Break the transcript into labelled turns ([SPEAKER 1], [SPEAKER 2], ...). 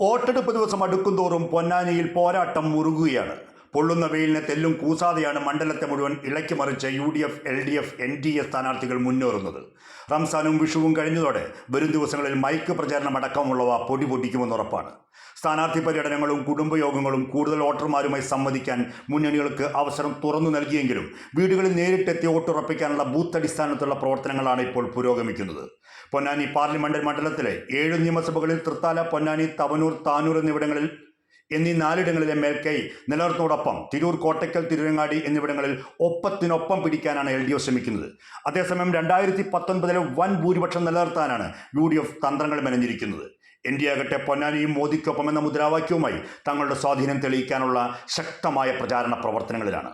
[SPEAKER 1] വോട്ടെടുപ്പ് ദിവസം അടുക്കുംതോറും പൊന്നാനിയിൽ പോരാട്ടം മുറുകുകയാണ്. പൊള്ളുന്ന വെയിലിനെ തെല്ലും കൂസാതെയാണ് മണ്ഡലത്തെ മുഴുവൻ ഇളക്കി മറിച്ച് U D F L D F N D A സ്ഥാനാർത്ഥികൾ മുന്നേറുന്നത്. റംസാനും വിഷുവും കഴിഞ്ഞതോടെ വരും ദിവസങ്ങളിൽ മൈക്ക് പ്രചാരണം അടക്കമുള്ളവ പൊടി പൊട്ടിക്കുമെന്ന് ഉറപ്പാണ്. സ്ഥാനാർത്ഥി പര്യടനങ്ങളും കുടുംബയോഗങ്ങളും കൂടുതൽ വോട്ടർമാരുമായി സംവദിക്കാൻ മുന്നണികൾക്ക് അവസരം തുറന്നു നൽകിയെങ്കിലും വീടുകളിൽ നേരിട്ടെത്തി വോട്ടുറപ്പിക്കാനുള്ള ബൂത്ത് അടിസ്ഥാനത്തിലുള്ള പ്രവർത്തനങ്ങളാണ് ഇപ്പോൾ പുരോഗമിക്കുന്നത്. പൊന്നാനി പാർലമെന്റ് മണ്ഡലത്തിലെ ഏഴ് നിയമസഭകളിൽ തൃത്താല പൊന്നാനി തവനൂർ താനൂർ എന്നിവിടങ്ങളിൽ എന്നീ നാലിടങ്ങളിലെ മേൽക്കൈ നിലനിർത്തോടൊപ്പം തിരൂർ കോട്ടയ്ക്കൽ തിരുവങ്ങാടി എന്നിവിടങ്ങളിൽ ഒപ്പത്തിനൊപ്പം പിടിക്കാനാണ് എൽ ഡി എഫ് ശ്രമിക്കുന്നത്. അതേസമയം രണ്ടായിരത്തി പത്തൊൻപതിലെ വൻ ഭൂരിപക്ഷം നിലനിർത്താനാണ് യു ഡി എഫ് തന്ത്രങ്ങൾ മെനഞ്ഞിരിക്കുന്നത്. എൻ ഡി ആകട്ടെ പൊന്നാനിയും മോദിക്കൊപ്പം എന്ന മുദ്രാവാക്യവുമായി തങ്ങളുടെ സ്വാധീനം തെളിയിക്കാനുള്ള ശക്തമായ പ്രചാരണ പ്രവർത്തനങ്ങളിലാണ്.